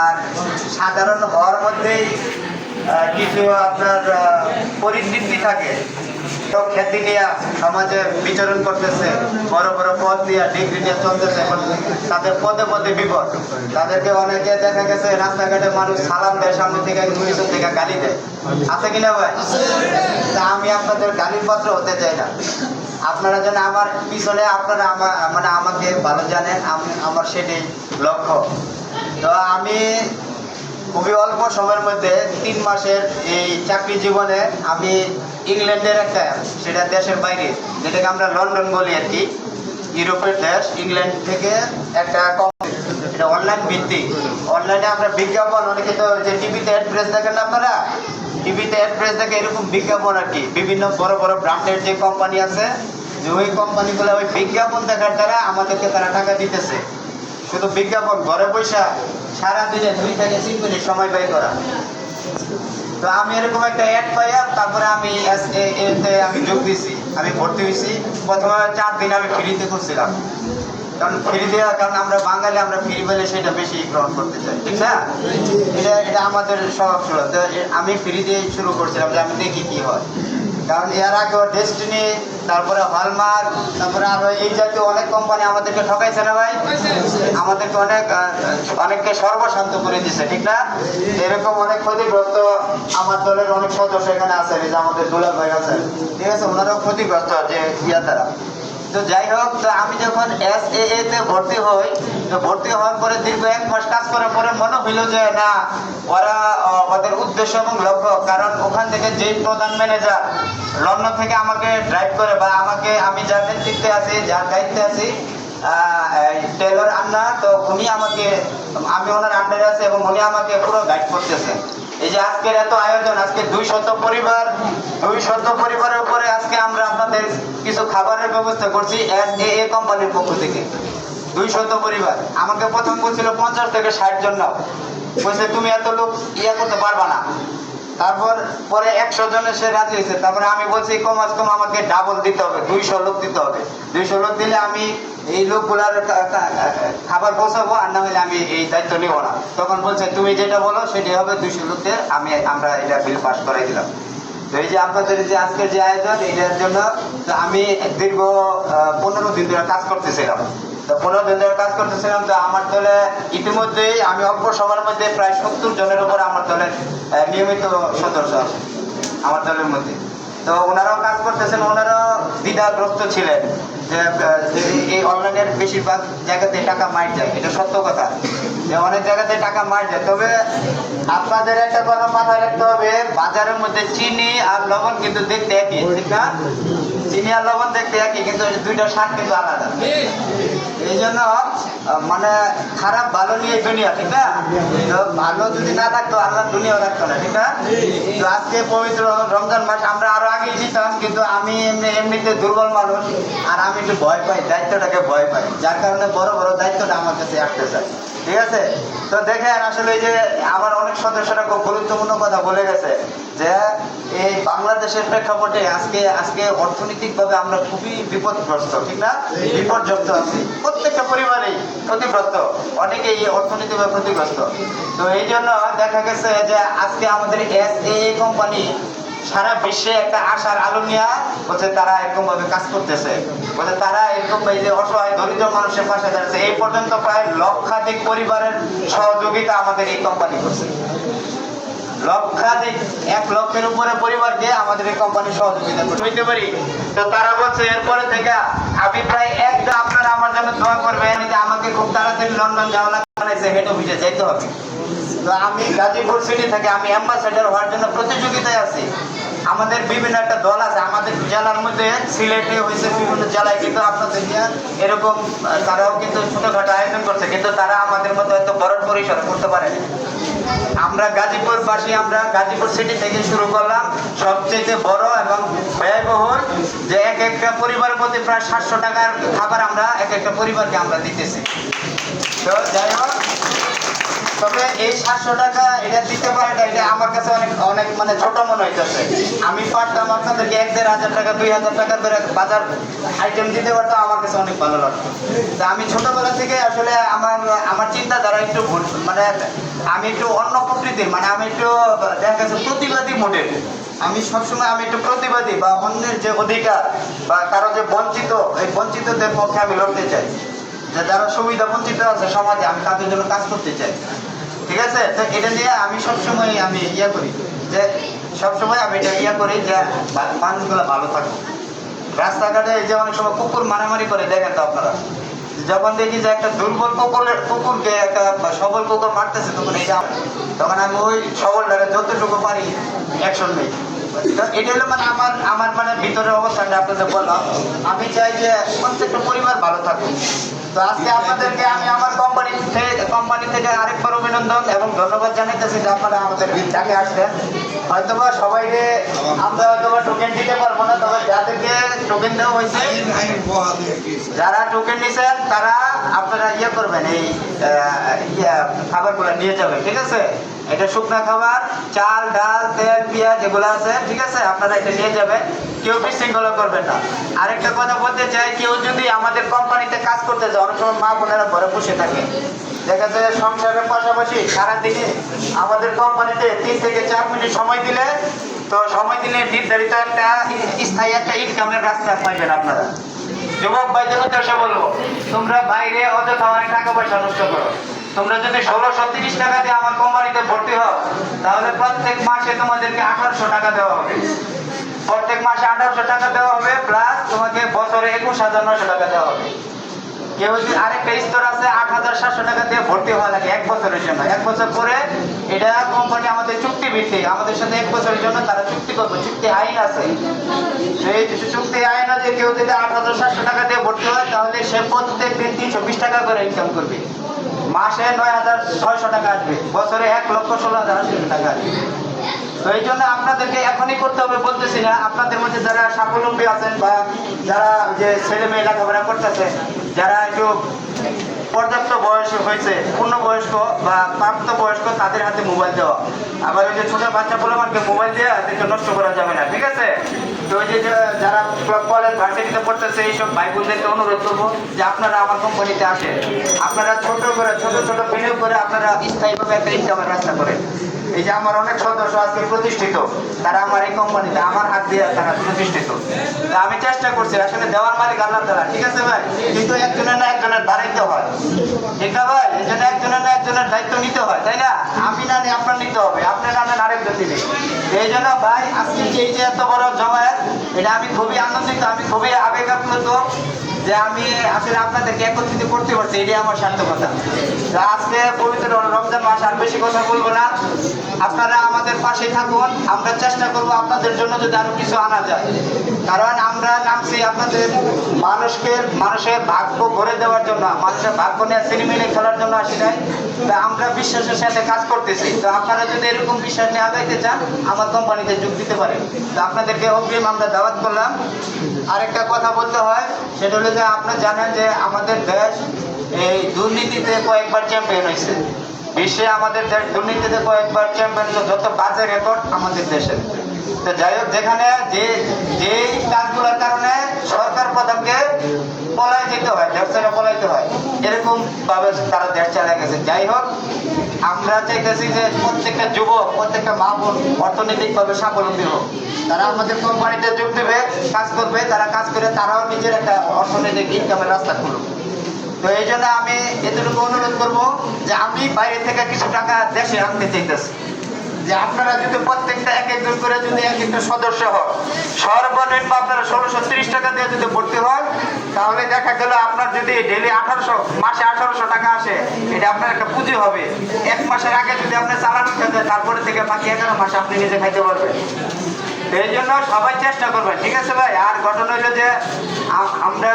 আর সাধারণ হওয়ার মধ্যেই কিছু আপনার পরিবৃত্তি থাকে। তো খ্যাতি নিয়ে সমাজে বিচরণ করতেছে, বড় বড় পদ দিয়ে ডিগ্রি নিয়ে চলতেছে, এখন তাদের পদে পদে বিপদ। তাদেরকে অনেকে দেখা গেছে, রাস্তাঘাটে মানুষ সালাম দেয়, সামনে থেকে পিছন থেকে গালি দেয়। আছে কিনা ভাই? তা আমি আপনাদের গালির পাত্র হতে চাই না। আপনারা যেন আমার পিছনে আপনারা আমার মানে আমাকে ভালো জানেন, আমি- আমার সেটাই লক্ষ্য। তো আমি খুবই অল্প সময়ের মধ্যে তিন মাসের এই চাকরি জীবনে আমি ইংল্যান্ডের একটা, সেটা দেশের বাইরে, যেটাকে আমরা লন্ডন বলি আর কি, ইউরোপের দেশ, ইংল্যান্ড থেকে একটা এটা অনলাইন ভিত্তিক। অনলাইনে আমরা বিজ্ঞাপন, অনেকে তো যে টিভিতে অ্যাড্রেস দেখেন আপনারা? টিভিতে অ্যাড্রেস দেখে এরকম বিজ্ঞাপন আর কি। বিভিন্ন বড় বড় ব্র্যান্ডের যে কোম্পানি আছে, যে ওই কোম্পানিগুলো ওই বিজ্ঞাপন দেখার দ্বারা আমাদেরকে তারা টাকা দিতেছে। শুধু বিজ্ঞাপন, ঘরে বৈশা সারাদিনে দুই থেকে তিন মিনিট সময় ব্যয় করা। তো আমি এরকম একটা অ্যাড পাইয়া তারপরে আমি এস এতে আমি যোগ দিয়েছি। আমি ভর্তি হয়েছি। প্রথমে চার দিন আমি ফ্রিতে করছিলাম কারণ ফ্রি দেওয়া কারণ আমরা বাঙালি, আমরা ফ্রি পেলে সেটা বেশি গ্রহণ করতে চাই, ঠিক না? এটা এটা আমাদের স্বভাব ছিল। আমি ফ্রি দিয়ে শুরু করছিলাম যে আমি দেখি কি হয়। কারণ এর আগে ডেস্টিনি তারপরে হলমার্ক তারপরে আরও এই জাতীয় অনেক কোম্পানি আমাদেরকে ঠকাইছে না ভাই? আমাদেরকে অনেক অনেককে সর্বশান্ত করে দিছে, ঠিক না? এরকম অনেক ক্ষতিগ্রস্ত আমার দলের অনেক সদস্য এখানে আছে যে আমাদের দুলাল ভাই আছেন ঠিক আছে? ওনারাও ক্ষতিগ্রস্ত যে ইয়া দ্বারা তো যাই হোক, তো আমি যখন এস এ তে ভর্তি হই, তো ভর্তি হওয়ার পরে দীর্ঘ এক মাস কাজ করার পরে মনে হইল যে, না, ওরা ওদের উদ্দেশ্য এবং লক্ষ্য, কারণ ওখান থেকে যেই প্রধান ম্যানেজার লন্ডন থেকে আমাকে ড্রাইভ করে বা আমাকে আমি যার নেতৃত্বে আছি যার দায়িত্বে আছি টেলর আন্না তো উনি আমাকে, আমি ওনার আন্ডারে আছি এবং উনি আমাকে পুরো গাইড করতেছেন এই যে আজকের এত আয়োজন, আজকে দুই শত পরিবার, দুই শত পরিবারের উপরে আজকে আমরা আপনাদের কিছু খাবারের ব্যবস্থা করছি এস এ এ কোম্পানির পক্ষ থেকে। দুই শত পরিবার। আমাকে প্রথম বলছিল পঞ্চাশ থেকে ষাট জন বলছে, তুমি এত লোক ইয়ে করতে পারবা না। তারপর পরে একশো জনের সে রাজি হয়েছে। তারপরে আমি বলছি কমাস কম আমাকে ডাবল দিতে হবে, দুইশো লোক দিতে হবে। দুইশো লোক দিলে আমি এই লোকগুলার খাবার পৌঁছাবো আর না হলে আমি এই দায়িত্ব নিব না। তখন বলছে, তুমি যেটা বলো সেটাই হবে, দুইশো লোকদের আমি, আমরা এটা বিল পাস করাই দিলাম। তো এই যে আপনাদের যে আজকের যে আয়োজন, এটার জন্য আমি দীর্ঘ পনেরো দিন ধরে কাজ করতেছিলাম। তো পনেরো দিন কাজ করতেছিলাম তো আমার দলে ইতিমধ্যেই আমি অল্প সবার মধ্যে প্রায় সত্তর জনের উপর আমার দলের নিয়মিত সদস্য আমার দলের মধ্যে। তো ওনারাও কাজ করতেছেন, ওনারাও দ্বিধাগ্রস্ত ছিলেন যে এই অনলাইনের বেশিরভাগ জায়গাতে টাকা মাইট যায়। এটা সত্য কথা। যে অনেক জায়গাতে টাকা মার যায় তবে আপনাদের একটা কথা মাথায় রাখতে হবে, বাজারের মধ্যে চিনি আর লবণ কিন্তু দেখতে একই, ঠিক না? চিনি আর লবণ দেখতে একই, কিন্তু দুইটা স্বাদ কিন্তু আলাদা। এই জন্য মানে খারাপ ভালো নিয়ে দুনিয়া, ঠিক না? ভালো যদি না থাকতো আল্লাহ দুনিয়াও রাখতো না, ঠিক না? তো আজকে পবিত্র রমজান মাস, আমরা আরও আগেই দিতাম, কিন্তু আমি এমনি, এমনিতে দুর্বল মানুষ, আর আমি একটু ভয় পাই, দায়িত্বটাকে ভয় পাই। যার কারণে বড় বড় দায়িত্বটা আমার কাছে আসতে চায় ঠিক আছে? তো দেখেন, আসলে যে আমার অনেক সদস্যরা খুব গুরুত্বপূর্ণ কথা বলে গেছে যে এই বাংলাদেশের প্রেক্ষাপটে আজকে আজকে অর্থনৈতিকভাবে আমরা খুবই বিপদগ্রস্ত, ঠিক না? বিপর্যস্ত আছি। প্রত্যেকটা পরিবারেই ক্ষতিগ্রস্ত, অনেকেই অর্থনৈতিকভাবে ক্ষতিগ্রস্ত। তো এই জন্য দেখা গেছে যে আজকে আমাদের এস এ কোম্পানি সারা বিশ্বে একটা আশার আলো নিয়ে হচ্ছে তারা এরকম ভাবে কাজ করতেছে। বলছে তারা এরকম এই যে অসহায়, দরিদ্র মানুষের পাশে দাঁড়াচ্ছে, এই পর্যন্ত প্রায় লক্ষাধিক পরিবারের সহযোগিতা আমাদের এই কোম্পানি করছে। লক্ষাধিক, এক লক্ষের উপরে আমাদের এই কোম্পানি সহযোগিতা করছে। হইতে পারি? তো তারা বলছে, এরপরে থেকে আমি প্রায় একটা আপনারা আমার জন্য দোয়া করবেন। আমাকে খুব তাড়াতাড়ি লন্ডন যাওয়া লাগছে অফিসে যেতে হবে। তো আমি গাজীপুর সিটি থেকে আমি অ্যাম্বাসেডার হওয়ার জন্য প্রতিযোগিতায় আছি। আমাদের বিভিন্ন একটা দল আছে, আমাদের জেলার মধ্যে সিলেটে হয়েছে বিভিন্ন জেলায় কিন্তু আপনাদের এরকম তারাও কিন্তু ছোটখাটো আয়োজন করছে, কিন্তু তারা আমাদের মতো এত বড় পরিসরে করতে পারেনি আমরা গাজীপুরবাসী, আমরা গাজীপুর সিটি থেকে শুরু করলাম সবচেয়ে বড় এবং ব্যয়বহুল যে এক একটা পরিবারের প্রতি প্রায় সাতশো টাকার খাবার আমরা এক একটা পরিবারকে আমরা দিতেছি। তো যাই হোক তবে এই সাতশো টাকা এটা দিতে পারে না এটা আমার কাছে অনেক অনেক মানে ছোট মনে হইতেছে। আমি পারতাম আপনাদেরকে এক দেড় হাজার টাকা, দুই হাজার টাকা করে বাজার আইটেম দিতে পারতাম, আমার কাছে অনেক ভালো লাগতো। তা আমি ছোটবেলা থেকে আসলে আমার আমার চিন্তাধারা একটু ভুল মানে আমি একটু অন্য প্রকৃতির মানে আমি একটু দেখা গেছে প্রতিবাদী মডেল আমি সবসময় আমি একটু প্রতিবাদী বা অন্যের যে অধিকার বা কারও যে বঞ্চিত, এই বঞ্চিতদের পক্ষে আমি লড়তে চাই। যে যারা সুবিধা বঞ্চিত আছে সমাজে, আমি তাদের জন্য কাজ করতে চাই। ঠিক আছে? তো এটা নিয়ে আমি সবসময় আমি ইয়ে করি যে, সবসময় আমি এটা ইয়ে করি যে মানুষগুলো ভালো থাকুক। রাস্তাঘাটে যে অনেক সময় কুকুর মারামারি করে, দেখেন তো আপনারা। যখন দেখি যে একটা দুর্বল কুকুরের, কুকুরকে একটা সবল কুকুর মারতেছে তখন এটা তখন আমি ওই সবলটাকে যতটুকু পারি অ্যাকশন নেই। এটা হলো মানে আমার আমার মানে ভিতরের অবস্থানটা আপনাদের বললাম। আমি চাই যে প্রত্যেকটা পরিবার ভালো থাকুক। তো আজকে আপনাদেরকে আমি আমার কোম্পানি কোম্পানি থেকে আরেকবার অভিনন্দন এবং ধন্যবাদ জানাইতেছি যে আপনারা আমাদের ডাকে আসলেন। হয়তোবা সবাইকে আমরা হয়তোবা টোকেন দিতে পারব না, তবে যাদেরকে টোকেন দেওয়া হয়েছে, যারা টোকেন নিছেন, তারা আপনারা ইয়ে করবেন, এই খাবারগুলো নিয়ে যাবেন, ঠিক আছে? এটা শুকনো খাবার, চাল, ডাল, তেল, পেঁয়াজ, এগুলো আছে, ঠিক আছে? আপনারা এটা নিয়ে যাবেন। কেউ বিশৃঙ্খলা করবেন না। আরেকটা কথা বলতে চাই, কেউ যদি আমাদের কোম্পানিতে কাজ করতে যায়, অনেক সময় মা বোনেরা ঘরে বসে থাকে। দেখা যায় সংসারের পাশাপাশি সারাদিনে আমাদের কোম্পানিতে তিন থেকে চার মিনিট সময় দিলে তো সময় দিলে নির্ধারিত একটা স্থায়ী একটা ইনকামের রাস্তা পাইবেন আপনারা। যুবক ভাইদের উদ্দেশ্যে বলব, তোমরা বাইরে অযথা অনেক টাকা পয়সা নষ্ট করো। তোমরা যদি ষোলোশো তিরিশ টাকা দিয়ে আমার কোম্পানিতে ভর্তি হও, তাহলে প্রত্যেক মাসে তোমাদেরকে আঠারোশো টাকা দেওয়া হবে। প্রত্যেক মাসে আঠারোশো টাকা দেওয়া হবে প্লাস তোমাকে বছরে একুশ হাজার নশো টাকা দেওয়া হবে। কেউ যদি আরেকটা স্তর আছে, আট হাজার সাতশো টাকা দিয়ে ভর্তি হওয়া লাগে এক বছরের জন্য। এক বছর পরে এটা কোম্পানি আমাদের চুক্তি ভিত্তিক। আমাদের সাথে এক বছরের জন্য তারা চুক্তি করবে। চুক্তি আইন আছে। সেই চুক্তি আইন আছে, কেউ যদি আট হাজার সাতশো টাকা দিয়ে ভর্তি হয়, তাহলে সে প্রত্যেক দিন তিনশো বিশ টাকা করে ইনকাম করবে। মাসে নয় হাজার ছয়শো টাকা আসবে। বছরে এক লক্ষ ষোলো হাজার আশি টাকা আসবে। তো এই জন্য আপনাদেরকে এখনই করতে হবে, বলতেছি না, আপনাদের মধ্যে যারা স্বাবলম্বী আছেন বা যারা যে ছেলে মেয়ে লেখাপড়া করতেছে, যারা একটু পর্যাপ্ত বয়স হয়েছে পূর্ণ বয়স্ক বা প্রাপ্ত বয়স্ক তাদের হাতে মোবাইল দেওয়া। আবার ওই যে ছোট বাচ্চা বলে আমাকে মোবাইল দিয়ে তাদেরকে নষ্ট করা যাবে না, ঠিক আছে? তো ওই যে- যারা কলেজ, ভার্সিটিতে পড়তেছে, এইসব ভাই বোনদেরকে অনুরোধ করব যে আপনারা আমার কোম্পানিতে আসেন। আপনারা ছোট করে, ছোট ছোট বিনিয়োগ করে আপনারা স্থায়ীভাবে একটা ইনকামের রাস্তা করেন। এই যে আমার অনেক সদস্য আজকে প্রতিষ্ঠিত, তারা আমার এই কোম্পানিতে আমার হাত দিয়ে তারা প্রতিষ্ঠিত। তা আমি চেষ্টা করছি, আসলে দেওয়ার মালিক আল্লাহ তালা ঠিক আছে ভাই? কিন্তু একজনের না একজনের দাঁড়াইতে হয়। ঠিক না ভাই? এই জন্য একজনের না একজনের দায়িত্ব নিতে হয়, তাই না? আমি না নিয়ে আপনার নিতে হবে আপনার না আরেকজন দিবে এই জন্য ভাই, আজকে যে এই যে এত বড় জমায়েত, এটা আমি খুবই আনন্দিত, আমি খুবই আবেগ আপ্লুত যে আমি আসলে আপনাদেরকে একত্রিত করতে পারছি, এটাই আমার সার্থকতা। আজকে পবিত্র রমজান মাস আর বেশি কথা বলব না। আপনারা আমাদের পাশে থাকুন, আমরা চেষ্টা করব আপনাদের জন্য যদি আরও কিছু আনা যায়। কারণ আমরা নামছি আপনাদের মানুষকে, মানুষের ভাগ্য ভরে দেওয়ার জন্য, মানুষের ভাগ্য নিয়ে সিনেমিনে খেলার জন্য আসি নাই। তা আমরা বিশ্বাসের সাথে কাজ করতেছি। তো আপনারা যদি এরকম বিশ্বাস নিয়ে আগাইতে চান, আমার কোম্পানিতে যোগ দিতে পারেন। তো আপনাদেরকে অগ্রিম আমরা দাওয়াত করলাম। আরেকটা কথা বলতে হয়, সেটা হলো যে আপনি জানেন যে আমাদের দেশ এই দুর্নীতিতে কয়েকবার চ্যাম্পিয়ন হয়েছে। বিশ্বে আমাদের দেশ দুর্নীতিতে কয়েকবার চ্যাম্পিয়ন যত বাজে রেকর্ড আমাদের দেশের। তো যাই হোক, যেখানে যে, যেই কাজগুলোর কারণে সরকার প্রধানকে পলাই যেতে হয় দেশ ছেড়ে পলাইতে হয় এরকম ভাবে তারা দেশ চালা গেছে। যাই হোক, আমরা চাইতেছি যে প্রত্যেকটা যুবক, প্রত্যেকটা মা বোন অর্থনৈতিকভাবে স্বাবলম্বী হোক। তারা আমাদের কোম্পানিতে যোগ দেবে, কাজ করবে, তারা কাজ করে তারাও নিজের একটা অর্থনৈতিক ইনকামের রাস্তা খুলবে তো এই জন্য আমি এতটুকু অনুরোধ করব যে আমি বাইরে থেকে কিছু টাকা দেশে আনতে চাইতেছি। যে আপনারা যদি প্রত্যেকটা এক একজন করে যদি এক একটা সদস্য হন, সর্বনিম্ন আপনারা ষোলোশো তিরিশ টাকা দিয়ে যদি ভর্তি হন, তাহলে দেখা গেল আপনার যদি ডেলি আঠারোশো, মাসে আঠারোশো টাকা আসে, এটা আপনার একটা পুঁজি হবে। এক মাসের আগে যদি আপনি চালান খেতে তারপরে থেকে বাকি এগারো মাসে আপনি নিজে খাইতে পারবেন। এই জন্য সবাই চেষ্টা করবেন, ঠিক আছে ভাই? আর ঘটনা হলো যে আমরা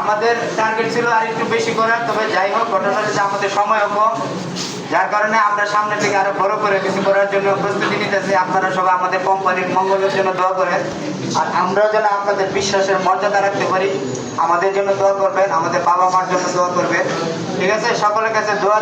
আমাদের টার্গেট ছিল আর একটু বেশি করার, তবে যাই হোক, ঘটনা হলো যে আমাদের সময়ও কম। যার কারণে আমরা সামনে থেকে আরও বড় করে কিছু করার জন্য প্রস্তুতি নিতেছি। আপনারা সবাই আমাদের কোম্পানির মঙ্গলের জন্য দোয়া করেন। আর আমরাও যেন আপনাদের বিশ্বাসের মর্যাদা রাখতে পারি। আমাদের জন্য দোয়া করবেন, আমাদের বাবা মার জন্য দোয়া করবেন। ঠিক আছে? সকলের কাছে দোয়া